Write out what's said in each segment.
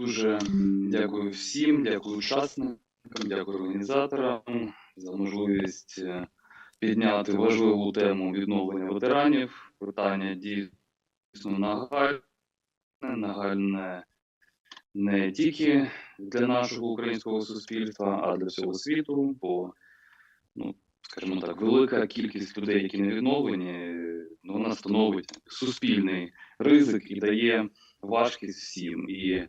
Дуже дякую всім, дякую учасникам, дякую організаторам за можливість е, підняти важливу тему відновлення ветеранів. Питання дійсно нагальне, нагальне не тільки для нашого українського суспільства, а для всього світу. Бо, ну, скажімо так, велика кількість людей, які не відновлені, е, ну, вона становить суспільний ризик і дає важкість всім і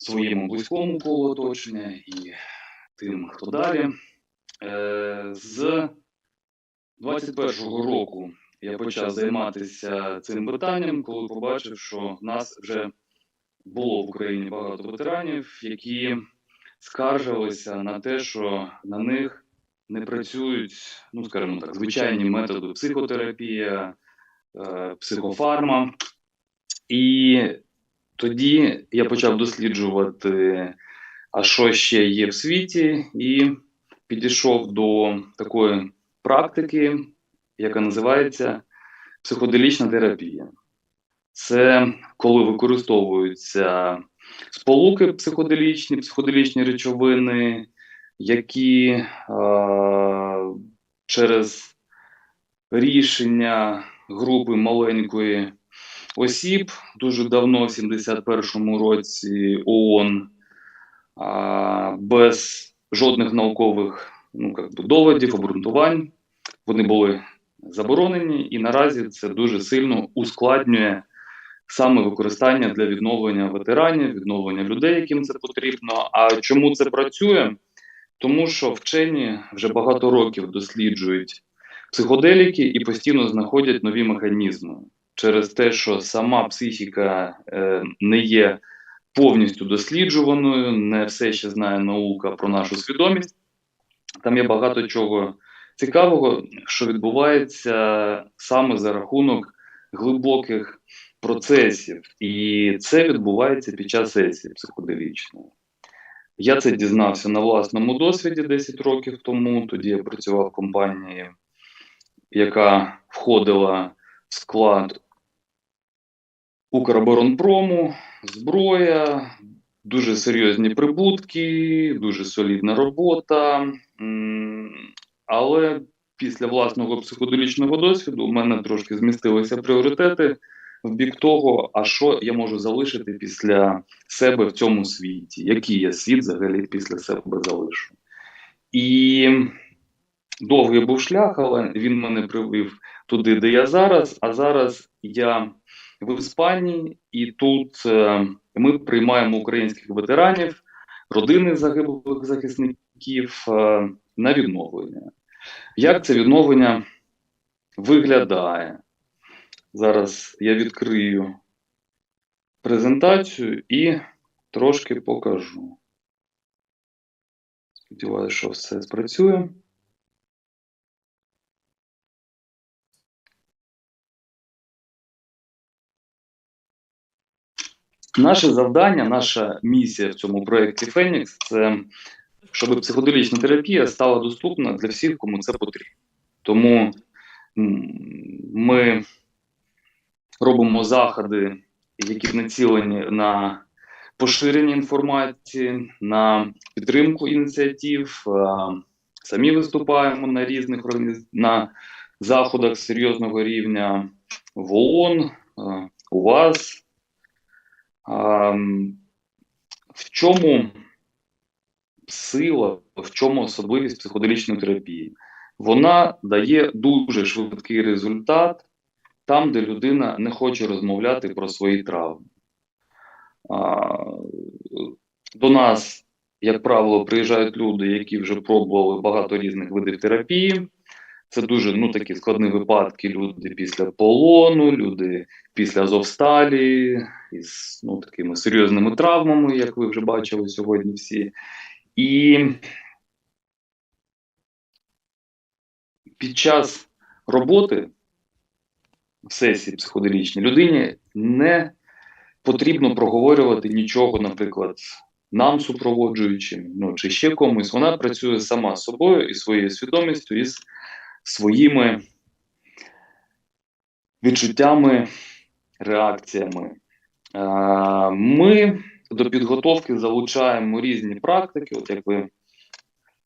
своєму близькому колу оточення, і тим, хто далі. Е, з 21-го року я почав займатися цим питанням, коли побачив, що в нас вже було в Україні багато ветеранів, які скаржилися на те, що на них не працюють, ну скажімо так, звичайні методи психотерапія, е, психофарма. І тоді я почав досліджувати, а що ще є в світі, і підійшов до такої практики, яка називається психоделічна терапія. Це коли використовуються сполуки психоделічні, психоделічні речовини, які е, через рішення групи маленької осіб дуже давно, в 71-му році, ООН а, без жодних наукових ну, как би, доводів, обґрунтувань, вони були заборонені, і наразі це дуже сильно ускладнює саме використання для відновлення ветеранів, відновлення людей, яким це потрібно. А чому це працює? Тому що вчені вже багато років досліджують психоделіки і постійно знаходять нові механізми через те, що сама психіка е, не є повністю досліджуваною, не все ще знає наука про нашу свідомість. Там є багато чого цікавого, що відбувається саме за рахунок глибоких процесів, і це відбувається під час сесії психоделічної. Я це дізнався на власному досвіді 10 років тому. Тоді я працював в компанії, яка входила в склад Укроборонпрому, зброя, дуже серйозні прибутки, дуже солідна робота. Але після власного психоделічного досвіду у мене трошки змістилися пріоритети в бік того, а що я можу залишити після себе в цьому світі, який я світ взагалі після себе залишу. І довгий був шлях, але він мене привів туди, де я зараз. А зараз я в Іспанії, і тут е, ми приймаємо українських ветеранів, родини загиблих захисників е, на відновлення. Як це відновлення виглядає? Зараз я відкрию презентацію і трошки покажу. Сподіваюся, що все спрацює. Наше завдання, наша місія в цьому проєкті Фенікс це щоб психоделічна терапія стала доступна для всіх, кому це потрібно. Тому ми робимо заходи, які націлені на поширення інформації, на підтримку ініціатив. Самі виступаємо на різних на заходах серйозного рівня в ООН, у вас. В чому сила, в чому особливість психоделічної терапії? Вона дає дуже швидкий результат там, де людина не хоче розмовляти про свої травми. До нас, як правило, приїжджають люди, які вже пробували багато різних видів терапії. Це дуже ну, такі складні випадки. Люди після полону, люди після Азовсталі, із ну, такими серйозними травмами, як ви вже бачили сьогодні всі. І під час роботи в сесії психоделічній людині не потрібно проговорювати нічого, наприклад, нам супроводжуючим, ну чи ще комусь. Вона працює сама з собою і своєю свідомістю, і з своїми відчуттями, реакціями. Е, Ми до підготовки залучаємо різні практики, от як ви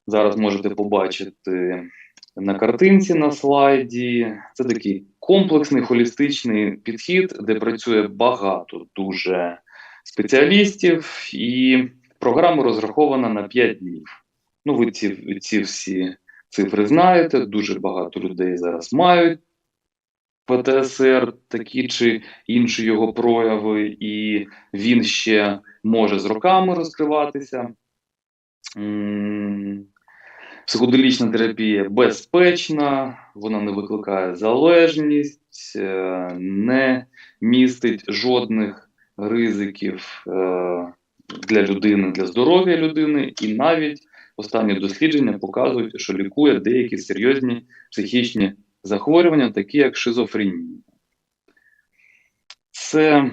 зараз можете побачити на картинці на слайді. Це такий комплексний холістичний підхід, де працює багато дуже спеціалістів, і програма розрахована на 5 днів. Ну, ви ці, ці всі цифри знаєте. Дуже багато людей зараз мають ПТСР, такі чи інші його прояви, і він ще може з роками розкриватися. Психоделічна терапія безпечна, вона не викликає залежність, е, не містить жодних ризиків е, для людини, для здоров'я людини, і навіть останні дослідження показують, що лікує деякі серйозні психічні захворювання, такі як шизофренія. Це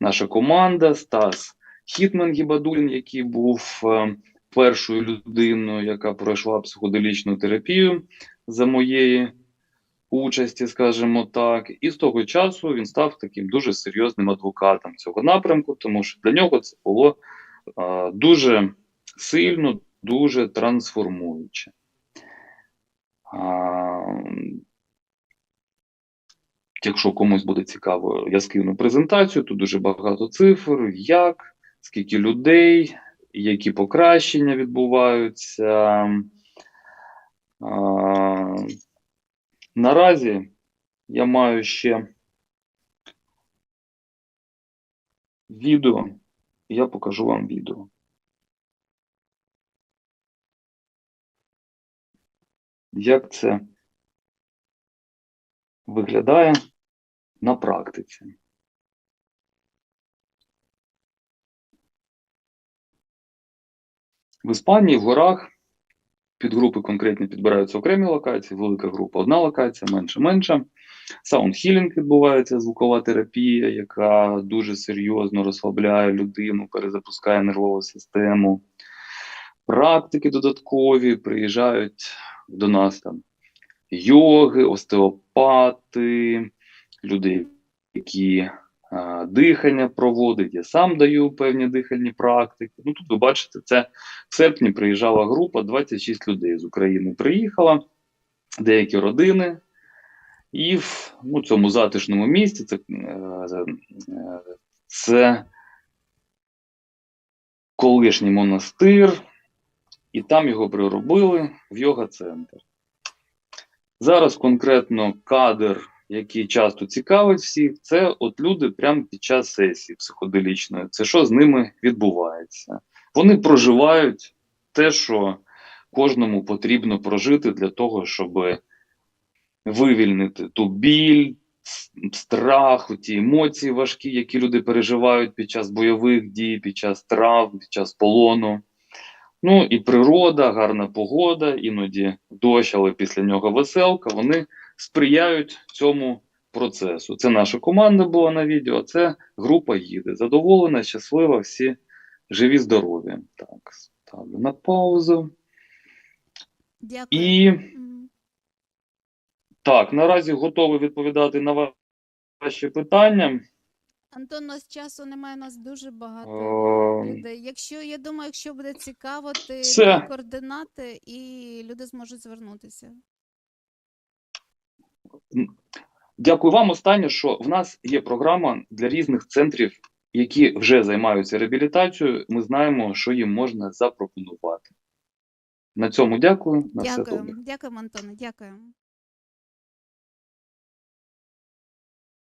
наша команда Стас Хітман Гібадулін, який був е, першою людиною, яка пройшла психоделічну терапію за моєї участі, скажімо так. І з того часу він став таким дуже серйозним адвокатом цього напрямку, тому що для нього це було е, дуже сильно, дуже трансформуюче. А, Якщо комусь буде цікаво, я скину презентацію, тут дуже багато цифр, як, скільки людей, які покращення відбуваються. А, наразі я маю ще відео, я покажу вам відео. Як це виглядає на практиці? В Іспанії в горах підгрупи конкретні підбираються окремі локації, велика група одна локація, менше менша. Саундхілінг відбувається, звукова терапія, яка дуже серйозно розслабляє людину, перезапускає нервову систему. Практики додаткові приїжджають до нас там йоги, остеопати, люди, які а, дихання проводять. Я сам даю певні дихальні практики. Ну тут ви бачите, це в серпні приїжджала група, 26 людей з України приїхала, деякі родини. І в ну, цьому затишному місці це, е, е, це колишній монастир, і там його приробили в йога-центр. Зараз конкретно кадр, який часто цікавить всіх, це от люди прямо під час сесії психоделічної. Це що з ними відбувається? Вони проживають те, що кожному потрібно прожити для того, щоб вивільнити ту біль, страх, ті емоції важкі, які люди переживають під час бойових дій, під час травм, під час полону. Ну і природа, гарна погода, іноді дощ, але після нього веселка. Вони сприяють цьому процесу. Це наша команда була на відео, це група їде. Задоволена, щаслива, всі живі, здорові. Так, ставлю на паузу. Дякую. І так, наразі готовий відповідати на ваші питання. Антон, у нас часу немає, у нас дуже багато Е, людей. Якщо я думаю, якщо буде цікаво, ти Все. дай координати і люди зможуть звернутися. Дякую вам. Останнє, що в нас є програма для різних центрів, які вже займаються реабілітацією. Ми знаємо, що їм можна запропонувати. На цьому дякую. На все добре. Дякую, дякуємо, Антоне, дякую.